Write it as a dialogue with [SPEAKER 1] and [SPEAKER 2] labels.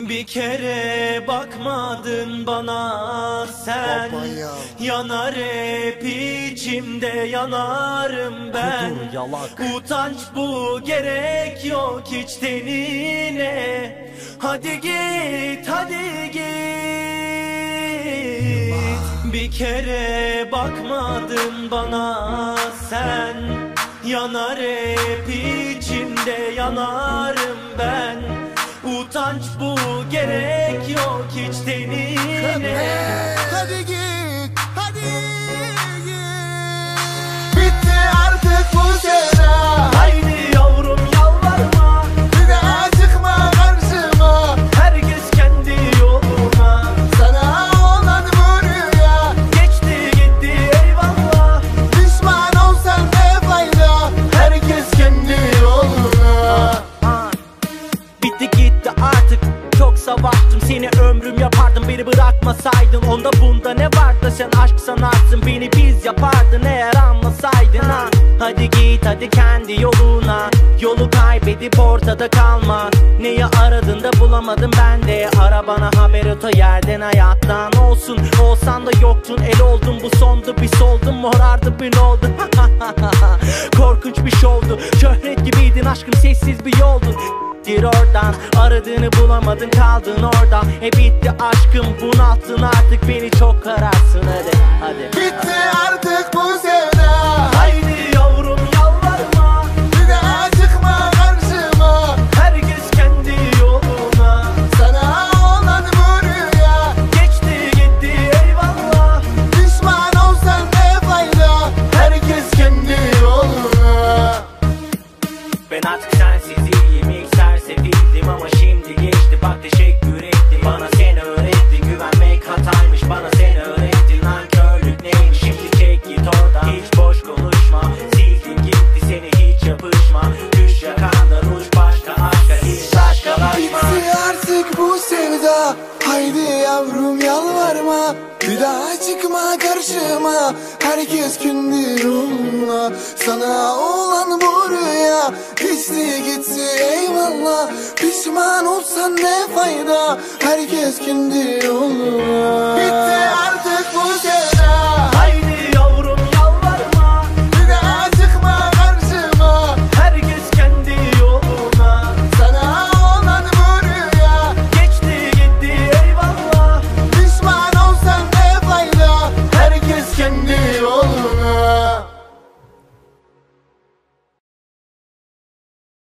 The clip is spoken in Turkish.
[SPEAKER 1] Bir kere bakmadın bana sen
[SPEAKER 2] ya.
[SPEAKER 1] Yanar hep içimde yanarım ben
[SPEAKER 3] Kudur, yalak.
[SPEAKER 1] Utanç bu gerek yok hiç tenine Hadi git hadi git Bir kere bakmadın bana sen Yanar hep içimde yanarım Utanç bu gerek yok hiç tenine.
[SPEAKER 2] Hadi git,
[SPEAKER 3] beni bırakmasaydın Onda bunda ne var da sen aşk sanarsın beni biz yapardın eğer anlasaydın. Ha Hadi git hadi kendi yoluna. Yolu kaybedip ortada kalma. Neyi aradın da bulamadın ben de. Ara bana haber öte yerden hayattan Olsun. Olsan da yoktun el oldun. Bu sondu bir soldun morardı bir oldu. Korkunç bir şovdu. Şöhret gibiydin aşkım sessiz bir yoldun Gittir oradan Aradığını bulamadın kaldın orada E bitti aşkım bunalttın artık beni çok kararsın hadi hadi
[SPEAKER 2] Bitti artık bu sevda.
[SPEAKER 1] Haydi yavrum yalvarma
[SPEAKER 2] Bir daha çıkma karşıma.
[SPEAKER 1] Herkes kendi yoluna
[SPEAKER 2] Sana olan bu rüya.
[SPEAKER 1] Geçti gitti eyvallah
[SPEAKER 2] Pişman olsan ne fayda? Herkes kendi yoluna.
[SPEAKER 3] Ben artık sensiz iyiyim ilk sersefildim ama şimdi geçti. Bak teşekkür
[SPEAKER 2] yalvarma Bir daha çıkma karşıma. Herkes kendi yoluna. Sana olan bu rüya Geçti gitti eyvallah. Pişman olsan ne fayda? Herkes kendi yoluna. Bitti artık bu sevda